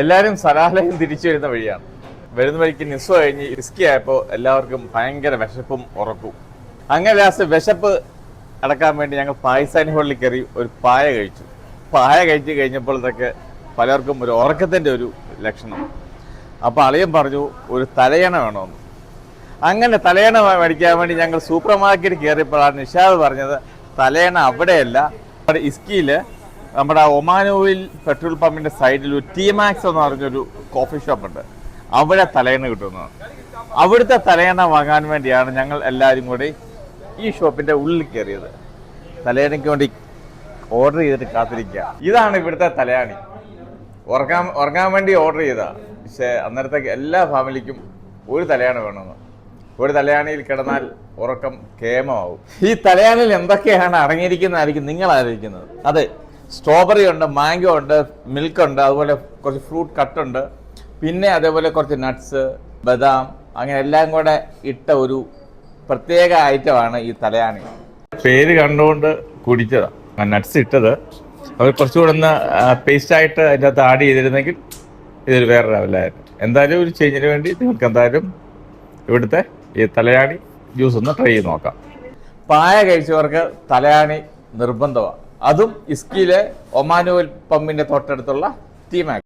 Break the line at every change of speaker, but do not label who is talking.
എല്ലാവരും സലാലയം തിരിച്ചു വരുന്ന വഴിയാണ്. വരുന്ന വഴിക്ക് നിസ്സു കഴിഞ്ഞ് ഇസ്കി ആയപ്പോൾ എല്ലാവർക്കും ഭയങ്കര വിശപ്പും ഉറക്കും അങ്ങനെ ലാസ്റ്റ് വിശപ്പ് അടക്കാൻ വേണ്ടി ഞങ്ങൾ പായസാനി ഹോളിൽ കയറി ഒരു പായ കഴിച്ചു. പായ കഴിച്ച് ഇതൊക്കെ പലർക്കും ഒരു ഉറക്കത്തിന്റെ ഒരു ലക്ഷണം. അപ്പോൾ അളിയൻ പറഞ്ഞു ഒരു തലയണ വേണമെന്ന് അങ്ങനെ തലയണ മേടിക്കാൻ വേണ്ടി ഞങ്ങൾ സൂപ്പർ മാർക്കറ്റ് കയറിയപ്പോഴാണ് നിഷാദ് പറഞ്ഞത് തലയണ അവിടെയല്ല അവിടെ ഇസ്കിയിൽ നമ്മുടെ ഒമാനോയിൽ പെട്രോൾ പമ്പിന്റെ സൈഡിൽ ഒരു ടി മാക്സ് എന്ന് പറഞ്ഞൊരു കോഫി ഷോപ്പ് ഉണ്ട്. അവിടെ തലയണ കിട്ടുന്നത് അവിടുത്തെ തലയണ വാങ്ങാൻ വേണ്ടിയാണ് ഞങ്ങൾ എല്ലാവരും കൂടി ഈ ഷോപ്പിന്റെ ഉള്ളിൽ കയറിയത്. തലയണയ്ക്ക് വേണ്ടി ഓർഡർ ചെയ്തിട്ട് കാത്തിരിക്കുക. ഇതാണ് ഇവിടുത്തെ തലയാണി. ഉറങ്ങാൻ ഉറങ്ങാൻ വേണ്ടി ഓർഡർ ചെയ്താ. പക്ഷേ അന്നേരത്തേക്ക് എല്ലാ ഫാമിലിക്കും ഒരു തലയാണ് വേണമെന്ന്. ഒരു തലയാണിയിൽ കിടന്നാൽ ഉറക്കം കേമമാവും. ഈ തലയാണിയിൽ എന്തൊക്കെയാണ് അടങ്ങിയിരിക്കുന്നതായിരിക്കും നിങ്ങൾ ആലോചിക്കുന്നത്. അതെ സ്ട്രോബെറി ഉണ്ട് മാംഗോ ഉണ്ട് മിൽക്ക് ഉണ്ട് അതുപോലെ കുറച്ച് ഫ്രൂട്ട് കട്ട് ഉണ്ട്. പിന്നെ അതേപോലെ കുറച്ച് നട്ട്സ് ബദാം അങ്ങനെ എല്ലാം കൂടെ ഇട്ട ഒരു പ്രത്യേക ഐറ്റമാണ് ഈ തലയാണി. പേര് കണ്ടുകൊണ്ട് കുടിച്ചതാണ് നട്ട്സ് ഇട്ടത്. അവർ കുറച്ചുകൂടെ ഒന്ന് പേസ്റ്റ് ആയിട്ട് അതിന്റെ അകത്ത് ആഡ് ചെയ്തിരുന്നെങ്കിൽ ഇതൊരു വേറെ ലെവലായിരുന്നു എന്തായാലും ഒരു ചേഞ്ചിന് വേണ്ടി നിങ്ങൾക്ക് എന്തായാലും ഇവിടുത്തെ ഈ തലയാണി ജ്യൂസ് ഒന്ന് ട്രൈ ചെയ്ത് നോക്കാം. പായ കഴിച്ചവർക്ക് തലയാണി നിർബന്ധമാണ് അതും ഇസ്കിയിലെ ഒമാനുവൽ പമ്പിന്റെ തൊട്ടടുത്തുള്ള ടീമാക്